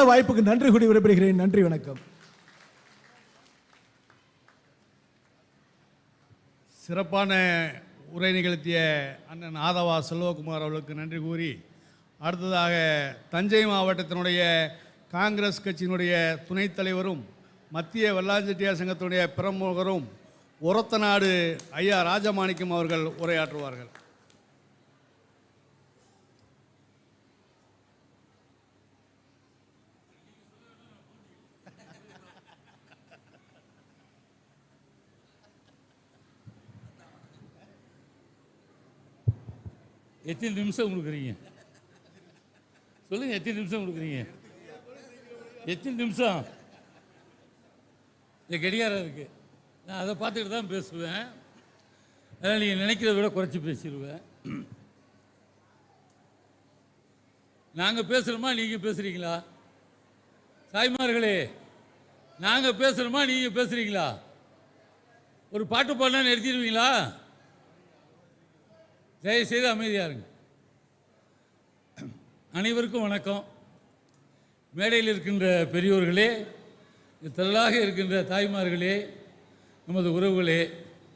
நல்ல வாய்ப்புக்கு நன்றி கூடி விடைபெறுகிறேன். நன்றி வணக்கம். சிறப்பான உரை நிகழ்த்திய அண்ணன் ஆதவா செல்வகுமார் அவர்களுக்கு நன்றி கூறி அடுத்ததாக தஞ்சை மாவட்டத்தினுடைய காங்கிரஸ் கட்சியினுடைய துணைத் தலைவரும் மத்திய வெள்ளாஞ்செட்டியார் சங்கத்தினுடைய பிரமுகரும் உரத்த நாடு ஐயா ராஜமாணிக்கம் அவர்கள் உரையாற்றுவார்கள். எத்தனை நிமிஷம் கொடுக்குறீங்க? சொல்லுங்க எத்தனை நிமிஷம் கொடுக்குறீங்க? எத்தனை நிமிஷம்? இந்த கடிகாரம் இருக்கு. நான் அதை பார்த்துக்கிட்டு தான் பேசுவேன். அதனால் நீங்கள் நினைக்கிறத விட குறைச்சி பேசிடுவேன். நாங்கள் பேசுகிறோமா நீங்கள் பேசுகிறீங்களா தாய்மார்களே நாங்கள் பேசுகிறோமா நீங்கள் பேசுகிறீங்களா ஒரு பாட்டு பாடினா நிறுத்திடுவீங்களா? தயவுசெய்து அமைதியாக இருங்க. அனைவருக்கும் வணக்கம். மேடையில் இருக்கின்ற பெரியோர்களே திரளாக இருக்கின்ற தாய்மார்களே நமது உறவுகளே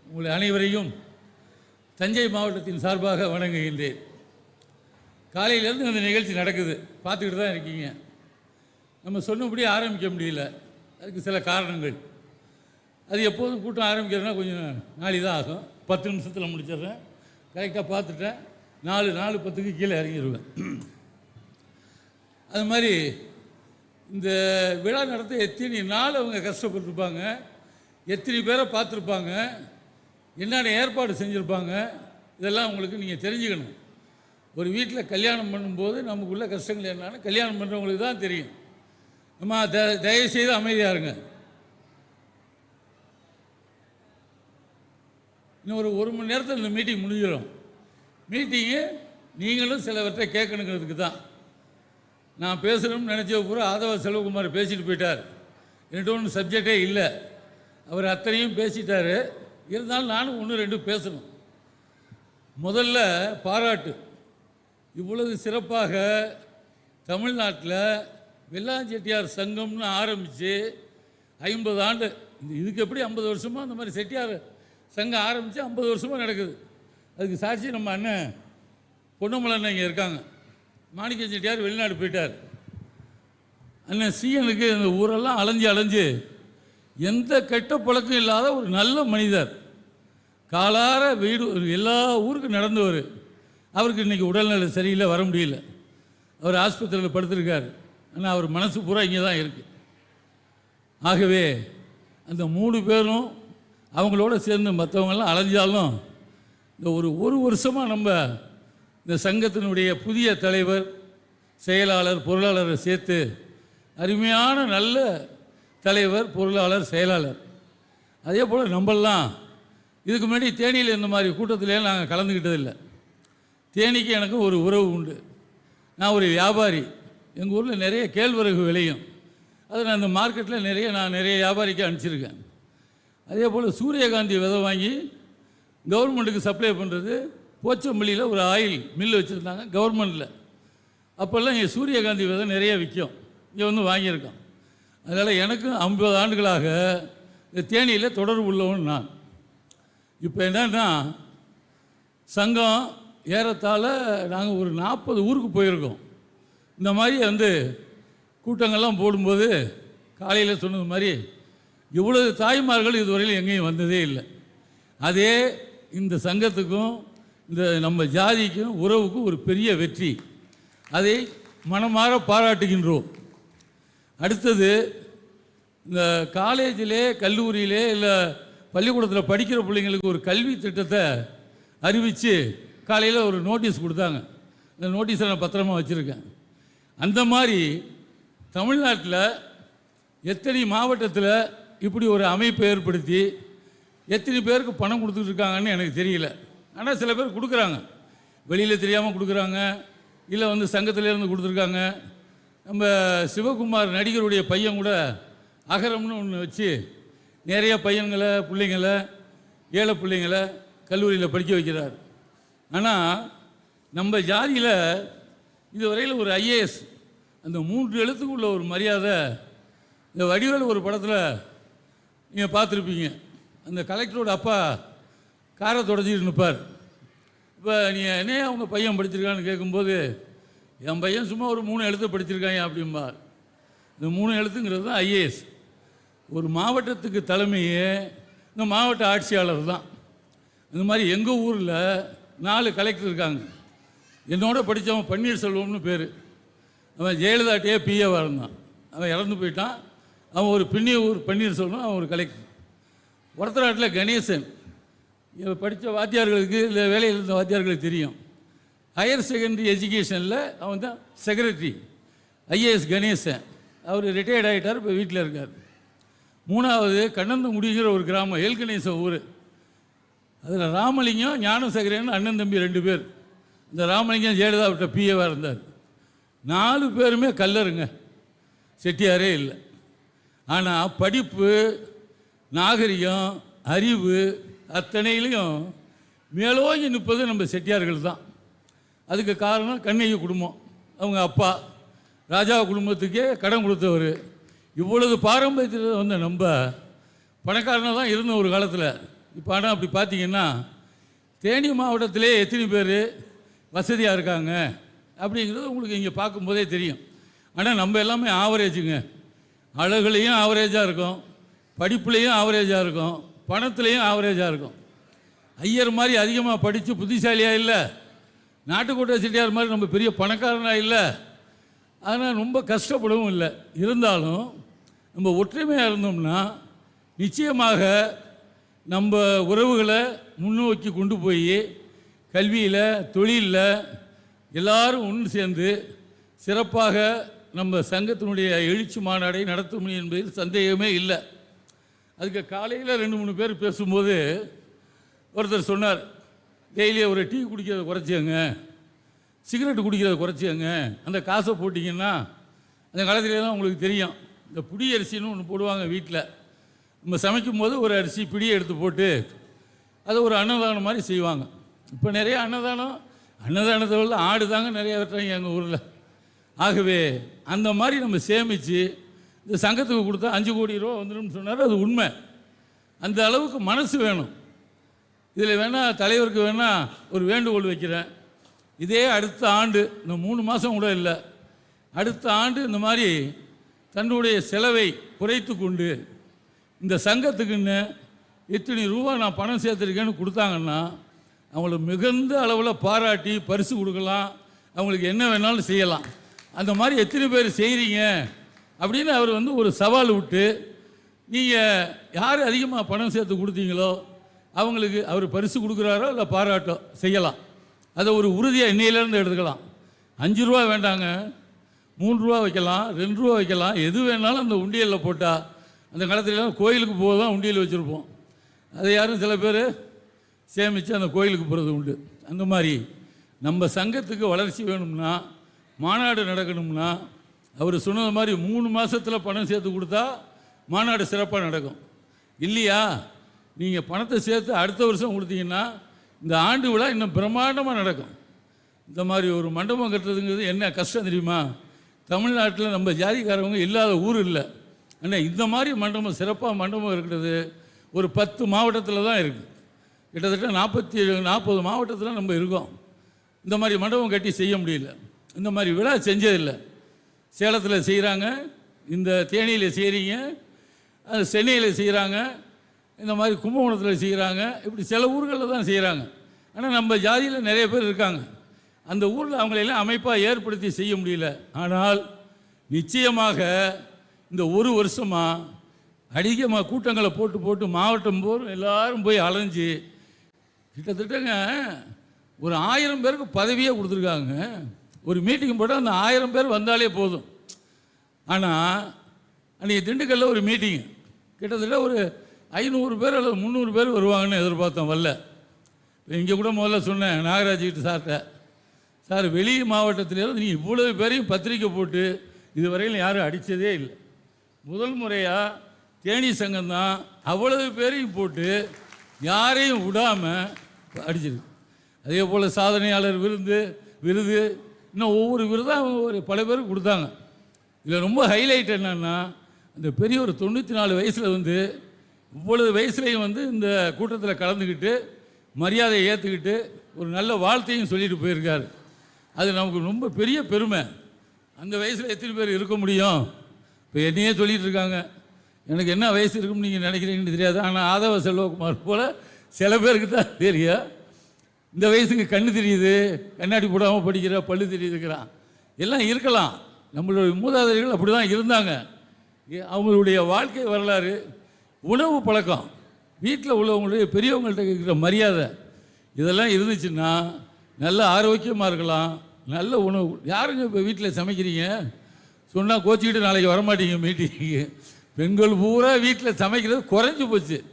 உங்களை அனைவரையும் தஞ்சை மாவட்டத்தின் சார்பாக வணங்குகின்றேன். காலையிலேருந்து இந்த நிகழ்ச்சி நடக்குது. பார்த்துக்கிட்டு தான் இருக்கீங்க. நம்ம சொன்னபடி ஆரம்பிக்க முடியல. அதுக்கு சில காரணங்கள். அது எப்போதும் கூட்டம் ஆரம்பிக்கிறதுனா கொஞ்சம் நாளி தான் ஆகும். பத்து நிமிஷத்தில் முடிச்சிடுறேன். கரெக்டாக பார்த்துட்டேன். நாலு நாலு பத்துக்கு கீழே இறங்கிடுவேன் அது மாதிரி இந்த விழா நடத்த எத்தனை நாள் அவங்க கஷ்டப்பட்டிருப்பாங்க எத்தனை பேரை பார்த்துருப்பாங்க என்னென்ன ஏற்பாடு செஞ்சுருப்பாங்க இதெல்லாம் உங்களுக்கு நீங்கள் தெரிஞ்சுக்கணும். ஒரு வீட்டில் கல்யாணம் பண்ணும்போது நமக்குள்ள கஷ்டங்கள் என்னென்னு கல்யாணம் பண்ணுறவங்களுக்கு தான் தெரியும். நம்ம த தயவுசெய்து அமைதியாக இருங்க. இன்னும் ஒரு ஒரு மணி நேரத்தில் இந்த மீட்டிங் முடிஞ்சிடும் மீட்டிங்கு நீங்களும் சிலவற்றை கேட்கணுங்கிறதுக்கு தான். நான் பேசணும்னு நினச்ச பூரா ஆதவ செல்வகுமார் பேசிட்டு போயிட்டார். என்கிட்ட ஒன்று சப்ஜெக்டே இல்லை. அவர் அத்தனையும் பேசிட்டார். இருந்தாலும் நானும் ஒன்று ரெண்டு பேசணும். முதல்ல பாராட்டு. இவ்வளவு சிறப்பாக தமிழ்நாட்டில் வெள்ளாஞ்செட்டியார் சங்கம்னு ஆரம்பித்து ஐம்பது ஆண்டு இந்த இதுக்கு எப்படி ஐம்பது வருஷமாக அந்த மாதிரி செட்டியார் சங்கம் ஆரம்பித்து ஐம்பது வருஷமாக நடக்குது. அதுக்கு சாட்சி நம்ம அண்ணன் பொன்னமலன் இங்கே இருக்காங்க. மாணிக்க செட்டியார் வெளிநாடு போயிட்டார். அண்ணன் சீயனுக்கு இந்த ஊரெல்லாம் அலைஞ்சு அலைஞ்சு எந்த கெட்ட பழக்கம் இல்லாத ஒரு நல்ல மனிதர். காலார வீடு எல்லா ஊருக்கும் நடந்தவர். அவருக்கு இன்றைக்கி உடல்நிலை சரியில்லை வர முடியல. அவர் ஆஸ்பத்திரியில் படுத்திருக்கார். ஆனால் அவர் மனசு பூரா இங்கே தான் இருக்குது ஆகவே அந்த மூணு பேரும் அவங்களோட சேர்ந்து மற்றவங்கெல்லாம் அலைஞ்சாலும் இந்த ஒரு ஒரு வருஷமாக நம்ம இந்த சங்கத்தினுடைய புதிய தலைவர் செயலாளர் பொருளாளரை சேர்த்து அருமையான நல்ல தலைவர் பொருளாளர் செயலாளர். அதே போல் நம்மெல்லாம் இதுக்கு முன்னாடி தேனியில் இந்த மாதிரி கூட்டத்திலே நாங்கள் கலந்துக்கிட்டதில்லை தேனிக்கு எனக்கு ஒரு உறவு உண்டு. நான் ஒரு வியாபாரி. எங்கள் ஊரில் நிறைய கேழ்வரகு விளையும். அதை நான் இந்த மார்க்கெட்டில் நிறைய நான் நிறைய வியாபாரிக்கு அனுப்பிச்சிருக்கேன். அதே போல் சூரியகாந்தி விதை வாங்கி கவர்மெண்ட்டுக்கு சப்ளை பண்ணுறது போச்சம்பள்ளியில் ஒரு ஆயில் மில் வச்சுருந்தாங்க கவர்மெண்ட்டில் அப்போல்லாம் இங்கே சூரியகாந்தி விதை நிறைய விற்கும் இங்கே வந்து வாங்கியிருக்கோம். அதனால் எனக்கும் ஐம்பது ஆண்டுகளாக இந்த தேனியில் தொடர்பு உள்ளவன் நான். இப்போ என்னன்னா சங்கம் ஏறத்தாழ நாங்கள் ஒரு நாற்பது ஊருக்கு போயிருக்கோம். இந்த மாதிரி வந்து கூட்டங்கள்லாம் போடும்போது காலையில் சொன்னது மாதிரி இவ்வளவு தாய்மார்கள் இதுவரையில் எங்கேயும் வந்ததே இல்லை. அதே இந்த சங்கத்துக்கும் இந்த நம்ம ஜாதிக்கும் உறவுக்கும் ஒரு பெரிய வெற்றி. அதை மனமாற பாராட்டுகின்றோம். அடுத்தது இந்த காலேஜிலே கல்லூரியிலே இல்லை பள்ளிக்கூடத்தில் படிக்கிற பிள்ளைங்களுக்கு ஒரு கல்வி திட்டத்தை அறிவித்து காலையில் ஒரு நோட்டீஸ் கொடுத்தாங்க. இந்த நோட்டீஸை நான் பத்திரமா வச்சுருக்கேன். அந்த மாதிரி தமிழ்நாட்டில் எத்தனை மாவட்டத்தில் இப்படி ஒரு அமைப்பை ஏற்படுத்தி எத்தனை பேருக்கு பணம் கொடுத்துட்டு இருக்காங்கன்னு எனக்கு தெரியல. ஆனால் சில பேர் கொடுக்குறாங்க. வெளியில் தெரியாமல் கொடுக்குறாங்க. இல்லை வந்து சங்கத்திலேருந்து கொடுத்துருக்காங்க. நம்ம சிவகுமார் நடிகருடைய பையன் கூட அகரம்னு ஒன்று வச்சு நிறைய பையன்களை பிள்ளைங்களை ஏழை பிள்ளைங்களை கல்லூரியில் படிக்க வைக்கிறார். ஆனால் நம்ம ஜாதியில் இதுவரையில் ஒரு ஐஏஎஸ் அந்த மூன்று எழுத்துக்குள்ள ஒரு மரியாதை இந்த வடிவேலு ஒரு படத்தில் நீங்கள் பார்த்துருப்பீங்க. அந்த கலெக்டரோட அப்பா காரை தொடச்சிட்டு நிற்பார் இப்போ நீ என்ன அவங்க பையன் படிச்சிருக்கான்னு கேட்கும்போது என் பையன் சும்மா ஒரு மூணு எழுத்து படிச்சிருக்காங்க அப்படிம்பார். இந்த மூணு எழுத்துங்கிறது தான் ஐஏஎஸ். ஒரு மாவட்டத்துக்கு தலைமையே இந்த மாவட்ட ஆட்சியாளர் தான். இந்த மாதிரி எங்கள் ஊரில் நாலு கலெக்டர் இருக்காங்க. என்னோட படித்தவன் பன்னீர்செல்வம்னு பேர். அவன் ஜெயலலிதாட்டையே பிஏவாக இருந்தான். அவன் இறந்து போயிட்டான். அவன் ஒரு பின்னியூர் பன்னீர்செல்வம் அவன் ஒரு கலெக்டர் ஒருத்தராட்டில் கணேசன். இவன் படித்த வாத்தியார்களுக்கு இல்லை வேலையில் இருந்த வாத்தியார்களுக்கு தெரியும். ஹையர் செகண்டரி எஜுகேஷனில் அவன் தான் செக்ரட்டரி ஐஏஎஸ் கணேசன். அவர் ரிட்டையர்ட் ஆகிட்டார் இப்போ வீட்டில் இருக்கார். மூணாவது கண்ணந்தங்குடிங்கிற ஒரு கிராமம் எல் கணேசன் ஊர். அதில் ராமலிங்கம் ஞானசேகரன் அண்ணன் தம்பி ரெண்டு பேர். இந்த ராமலிங்கம் ஜெயலலிதா விட்ட பிஏவாக இருந்தார். நாலு பேருமே கல்லருங்க. செட்டியாரே இல்லை. ஆனால் படிப்பு நாகரிகம் அறிவு அத்தனையிலையும் மேலோங்கி நிற்பது நம்ம செட்டியார்கள் தான். அதுக்கு காரணம் கண்ணகி குடும்பம். அவங்க அப்பா ராஜா குடும்பத்துக்கே கடன் கொடுத்தவர். இவ்வளவு பாரம்பரியத்தில் வந்த நம்ம பணக்காரனாக தான் இருந்த ஒரு காலத்தில். இப்போ ஆனால் அப்படி பார்த்தீங்கன்னா தேனி மாவட்டத்திலே எத்தனை பேர் வசதியாக இருக்காங்க அப்படிங்கிறது உங்களுக்கு இங்கே பார்க்கும்போதே தெரியும். ஆனால் நம்ம எல்லாமே ஆவரேஜுங்க அழகுலேயும் ஆவரேஜாக இருக்கும். படிப்புலேயும் ஆவரேஜாக இருக்கும். பணத்துலேயும் ஆவரேஜாக இருக்கும். ஐயர் மாதிரி அதிகமாக படித்து புத்திசாலியாக இல்லை. நாட்டுக்கோட்டை செட்டியார் மாதிரி நம்ம பெரிய பணக்காரனாக இல்லை. ஆனால் ரொம்ப கஷ்டப்படவும் இல்லை. இருந்தாலும் நம்ம ஒற்றுமையாக இருந்தோம்னா நிச்சயமாக நம்ம உறவுகளை முன்னோக்கி கொண்டு போய் கல்வியில் தொழிலில் எல்லாரும் ஒன்று சேர்ந்து சிறப்பாக நம்ம சங்கத்தினுடைய எழுச்சி மாநாடை நடத்தும் என்பதில் சந்தேகமே இல்லை. அதுக்கு காலையில் ரெண்டு மூணு பேர் பேசும்போது ஒருத்தர் சொன்னார் டெய்லியும் ஒரு டீ குடிக்கிறத குறைச்சிங்க சிகரெட் குடிக்கிறத குறைச்சிங்க அந்த காசை போட்டிங்கன்னா அந்த காலத்துல தான் உங்களுக்கு தெரியும். இந்த புடி அரிசின்னு ஒன்று போடுவாங்க வீட்டில் நம்ம சமைக்கும் போது ஒரு அரிசி பிடியை எடுத்து போட்டு அதை ஒரு அன்னதானம் மாதிரி செய்வாங்க. இப்போ நிறைய அன்னதானம் அன்னதானத்தை விட ஆடு தாங்க நிறைய வெட்டுறாங்க எங்கள் ஊரில். ஆகவே அந்த மாதிரி நம்ம சேமித்து இந்த சங்கத்துக்கு கொடுத்தா அஞ்சு கோடி ரூபா வந்துடும் சொன்னார் அது உண்மை. அந்த அளவுக்கு மனசு வேணும். இதில் வேணால் தலைவருக்கு வேணால் ஒரு வேண்டுகோள் வைக்கிறேன். இதே அடுத்த ஆண்டு இந்த மூணு மாதம் கூட இல்லை. அடுத்த ஆண்டு இந்த மாதிரி தன்னுடைய செலவை குறைத்து கொண்டு இந்த சங்கத்துக்குன்னு இத்தனை ரூபா நான் பணம் சேர்த்துருக்கேன்னு கொடுத்தாங்கன்னா அவங்கள மிகுந்த அளவில் பாராட்டி பரிசு கொடுக்கலாம். அவங்களுக்கு என்ன வேணாலும் செய்யலாம். அந்த மாதிரி எத்தனை பேர் செய்கிறீங்க அப்படின்னு அவர் வந்து ஒரு சவால் விட்டு நீங்கள் யார் அதிகமாக பணம் சேர்த்து கொடுத்தீங்களோ அவங்களுக்கு அவர் பரிசு கொடுக்குறாரோ இல்லை பாராட்டோ செய்யலாம். அதை ஒரு உறுதியாக இன்னையிலேருந்து எடுத்துக்கலாம். அஞ்சு ரூபா வேண்டாங்க மூணு ரூபா வைக்கலாம் ரெண்டு ரூபா வைக்கலாம் எது வேணாலும் அந்த உண்டியலில் போட்டால் அந்த காலத்துலலாம் கோயிலுக்கு போக தான் உண்டியல் வச்சுருப்போம். அதை யாரும் சில பேர் சேமித்து அந்த கோயிலுக்கு போகிறது உண்டு. அந்த மாதிரி நம்ம சங்கத்துக்கு வளர்ச்சி வேணும்னா மாநாடு நடக்கணும்னா அவர் சொன்னது மாதிரி மூணு மாதத்தில் பணம் சேர்த்து கொடுத்தா மாநாடு சிறப்பாக நடக்கும். இல்லையா? நீங்கள் பணத்தை சேர்த்து அடுத்த வருஷம் கொடுத்தீங்கன்னா இந்த ஆண்டு விழா இன்னும் பிரம்மாண்டமாக நடக்கும். இந்த மாதிரி ஒரு மண்டபம் கட்டுறதுங்கிறது என்ன கஷ்டம் தெரியுமா? தமிழ்நாட்டில் நம்ம ஜாதிக்காரவங்க இல்லாத ஊர் இல்லை. ஆனால் இந்த மாதிரி மண்டபம் சிறப்பாக மண்டபம் இருக்கிறது ஒரு பத்து மாவட்டத்தில் தான் இருக்குது கிட்டத்தட்ட நாற்பத்தி நாற்பது மாவட்டத்தில் நம்ம இருக்கோம். இந்த மாதிரி மண்டபம் கட்டி செய்ய முடியல. இந்த மாதிரி விழா செஞ்சதில்லை. சேலத்தில் செய்கிறாங்க இந்த தேனியில் செய்கிறீங்க அது சென்னையில் செய்கிறாங்க இந்த மாதிரி கும்பகோணத்தில் செய்கிறாங்க இப்படி சில ஊர்களில் தான் செய்கிறாங்க ஆனால் நம்ம ஜாதியில் நிறைய பேர் இருக்காங்க. அந்த ஊரில் அவங்களெல்லாம் அமைப்பாக ஏற்படுத்தி செய்ய முடியல. ஆனால் நிச்சயமாக இந்த ஒரு வருஷமாக அதிகமாக கூட்டங்களை போட்டு போட்டு மாவட்டம் போரும் எல்லாரும் போய் அலைஞ்சு கிட்டத்தட்டங்க ஒரு ஆயிரம் பேருக்கு பதவியே கொடுத்துருக்காங்க. ஒரு மீட்டிங் போட்டால் அந்த ஆயிரம் பேர் வந்தாலே போதும். ஆனால் அன்றைக்கி திண்டுக்கல்ல ஒரு மீட்டிங் கிட்டத்தட்ட ஒரு ஐநூறு பேர் அல்லது முந்நூறு பேர் வருவாங்கன்னு எதிர்பார்த்தோம் வரல. இங்கே கூட முதல்ல சொன்னேன் நாகராஜ் கிட்ட சார்கிட்ட சார் வெளி மாவட்டத்திலேருந்து நீ இவ்வளவு பேரையும் பத்திரிக்கை போட்டு இதுவரையிலும் யாரும் அடித்ததே இல்லை. முதல் முறையாக தேனி சங்கம் தான் அவ்வளவு பேரையும் போட்டு யாரையும் விடாமல் அடிச்சிருக்கு. அதே போல் சாதனையாளர் விருந்து விருது இன்னும் ஒவ்வொரு விருதாக ஒரு பல பேருக்கு கொடுத்தாங்க. இதில் ரொம்ப ஹைலைட் என்னன்னா இந்த பெரிய ஒரு தொண்ணூற்றி நாலு வயசில் வந்து இவ்வளவு வயசுலையும் வந்து இந்த கூட்டத்தில் கலந்துக்கிட்டு மரியாதையை ஏற்றுக்கிட்டு ஒரு நல்ல வாழ்த்தையும் சொல்லிட்டு போயிருக்காரு. அது நமக்கு ரொம்ப பெரிய பெருமை. அந்த வயசில் எத்தனை பேர் இருக்க முடியும்? இப்போ என்னையே சொல்லிகிட்டு இருக்காங்க. எனக்கு என்ன வயசு இருக்கும்னு நீங்கள் நினைக்கிறீங்கன்னு தெரியாது. ஆனால் ஆதவ செல்வகுமார் போல் சில பேருக்கு தான் தெரியும். இந்த வயசுக்கு கண்ணு தெரியுது கண்ணாடி போடாமல் படிக்கிற பல்லு தெரியுதுங்கிறான் எல்லாம் இருக்கலாம். நம்மளுடைய மூதாதையர்கள் அப்படி தான் இருந்தாங்க. ஏ- அவங்களுடைய வாழ்க்கை வரலாறு உணவு பழக்கம். வீட்டில் உள்ளவங்களுடைய பெரியவங்கள்ட்ட இருக்கிற மரியாதை. இதெல்லாம் இருந்துச்சுன்னா நல்ல ஆரோக்கியமாக இருக்கலாம். நல்ல உணவு. யாருங்க இப்போ வீட்டில் சமைக்கிறீங்க? சொன்னால் கோச்சிக்கிட்டு நாளைக்கு வரமாட்டீங்க மீட்டிங்கு பெண்கள் பூரா வீட்டில் சமைக்கிறது குறைஞ்சி போச்சு.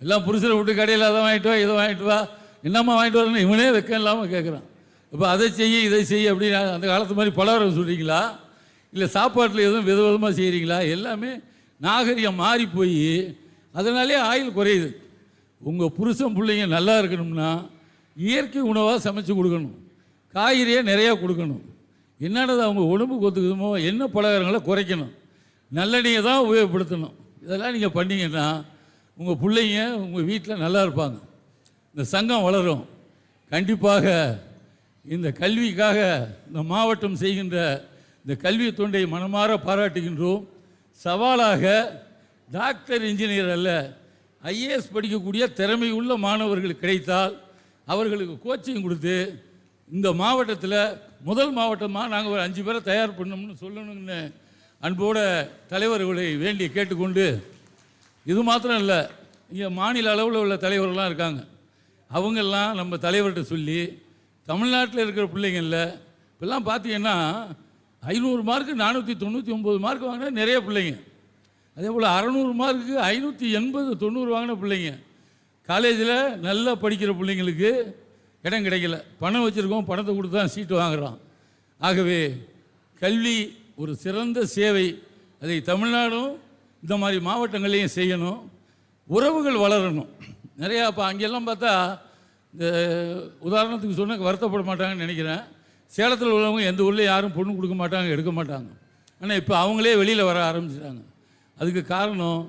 எல்லாம் புருஷனை விட்டு கடையில் அதை வாங்கிட்டு வா இதை வாங்கிட்டு வா. என்னம்மா வாங்கிட்டு வரணும் இவனே வெக்கம் இல்லாமல் கேட்குறான் இப்போ அதை செய்ய இதை செய்ய அப்படின்னு அந்த காலத்து மாதிரி பலவரம் சொல்கிறீங்களா இல்லை சாப்பாட்டில் எதுவும் வித விதமாக செய்கிறீங்களா எல்லாமே நாகரிகம் மாறி போய் அதனாலே ஆயுள் குறையுது. உங்கள் புருஷன் பிள்ளைங்க நல்லா இருக்கணும்னா இயற்கை உணவாக சமைச்சு கொடுக்கணும். காய்கறியை நிறையா கொடுக்கணும். என்னென்னது அவங்க உடம்புக்கு ஒத்துக்குதுமோ என்ன பலகாரங்களை குறைக்கணும். நல்லெண்ணெயை தான் உபயோகப்படுத்தணும். இதெல்லாம் நீங்கள் பண்ணீங்கன்னா உங்கள் பிள்ளைங்க உங்கள் வீட்டில் நல்லா இருப்பாங்க. இந்த சங்கம் வளரும். கண்டிப்பாக இந்த கல்விக்காக இந்த மாவட்டம் செய்கின்ற இந்த கல்வி தொண்டை மனமாற பாராட்டுகின்றோம். சவாலாக டாக்டர் இன்ஜினியர் அல்ல ஐஏஎஸ் படிக்கக்கூடிய திறமை உள்ள மாணவர்கள் கிடைத்தால் அவர்களுக்கு கோச்சிங் கொடுத்து இந்த மாவட்டத்தில் முதல் மாவட்டமாக நாங்கள் ஒரு அஞ்சு பேரை தயார் பண்ணோம்னு சொல்லணும்னு அன்போட தலைவர்களை வேண்டி கேட்டுக்கொண்டு இது மாத்திரம் இல்லை இங்கே மாநில அளவில் உள்ள தலைவர்கள்லாம் இருக்காங்க. அவங்கெல்லாம் நம்ம தலைவர்கிட்ட சொல்லி தமிழ்நாட்டில் இருக்கிற பிள்ளைங்களில் இப்போல்லாம் பார்த்தீங்கன்னா ஐநூறு மார்க்கு நானூற்றி தொண்ணூற்றி ஒம்பது மார்க் வாங்கினா நிறைய பிள்ளைங்க. அதே போல் அறநூறு மார்க்குக்கு ஐநூற்றி எண்பது தொண்ணூறு வாங்கின பிள்ளைங்க. காலேஜில் நல்லா படிக்கிற பிள்ளைங்களுக்கு இடம் கிடைக்கல. பணம் வச்சுருக்கோம் பணத்தை கொடுத்து தான் சீட்டு வாங்குகிறோம் ஆகவே கல்வி ஒரு சிறந்த சேவை. அதை தமிழ்நாடும் இந்த மாதிரி மாவட்டங்களையும் செய்யணும். உறவுகள் வளரணும். நிறையா இப்போ அங்கெல்லாம் பார்த்தா இந்த உதாரணத்துக்கு சொன்ன வருத்தப்பட மாட்டாங்கன்னு நினைக்கிறேன். சேலத்தில் உள்ளவங்க எந்த ஊரில் யாரும் பொண்ணு கொடுக்க மாட்டாங்க எடுக்க மாட்டாங்க. ஆனால் இப்போ அவங்களே வெளியில் வர ஆரம்பிச்சிட்டாங்க. அதுக்கு காரணம்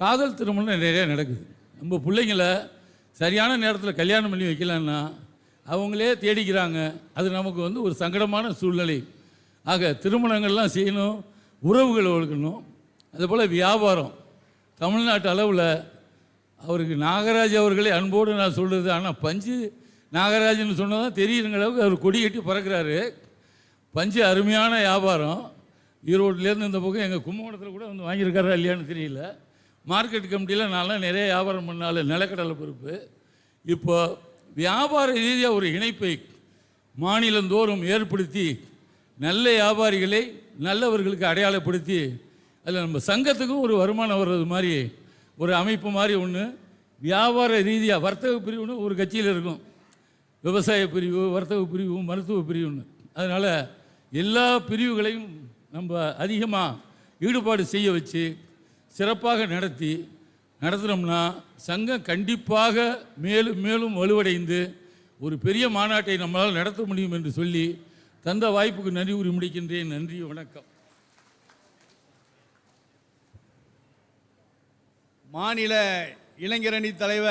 காதல் திருமணம் நிறையா நடக்குது. நம்ம பிள்ளைங்கள சரியான நேரத்தில் கல்யாணம் பண்ணி வைக்கலான்னா அவங்களே தேடிக்கிறாங்க. அது நமக்கு வந்து ஒரு சங்கடமான சூழ்நிலை. ஆக திருமணங்கள்லாம் செய்யணும் உறவுகள் வளர்க்கணும். அதுபோல் வியாபாரம். தமிழ்நாட்டு அளவில் அவருக்கு நாகராஜ் அவர்களே அன்போடு நான் சொல்கிறது ஆனால் பஞ்சு நாகராஜன் சொன்னதான் தெரியுங்கிற அளவுக்கு அவர் கொடி கட்டி பறக்கிறாரு. பஞ்சு அருமையான வியாபாரம். ஈரோட்லேருந்து இந்த பக்கம் எங்கள் கும்பகோணத்தில் கூட வந்து வாங்கியிருக்காரா இல்லையான்னு தெரியல. மார்க்கெட் கமிட்டியில் நான்லாம் நிறைய வியாபாரம் பண்ணாலும் நிலக்கடலை பொறுப்பு இப்போ வியாபார ரீதியாக ஒரு இணைப்பை மாநிலந்தோறும் ஏற்படுத்தி நல்ல வியாபாரிகளை நல்லவர்களுக்கு அடையாளப்படுத்தி அதில் நம்ம சங்கத்துக்கும் ஒரு வருமானம் வர்றது மாதிரி ஒரு அமைப்பு மாதிரி ஒன்று வியாபார ரீதியாக வர்த்தக பிரிவுன்னு ஒரு கட்சியில் இருக்கும். விவசாய பிரிவு வர்த்தக பிரிவு மருத்துவ பிரிவுன்னு. அதனால் எல்லா பிரிவுகளையும் நம்ம அதிகமாக ஈடுபாடு செய்ய வச்சு சிறப்பாக நடத்தி நடத்தினோம்னா சங்கம் கண்டிப்பாக மேலும் மேலும் வலுவடைந்து ஒரு பெரிய மாநாட்டை நம்மளால் நடத்த முடியும் என்று சொல்லி தந்த வாய்ப்புக்கு நன்றி உரி முடிக்கின்றேன். நன்றி வணக்கம். மாநில இளைஞரணி தலைவர்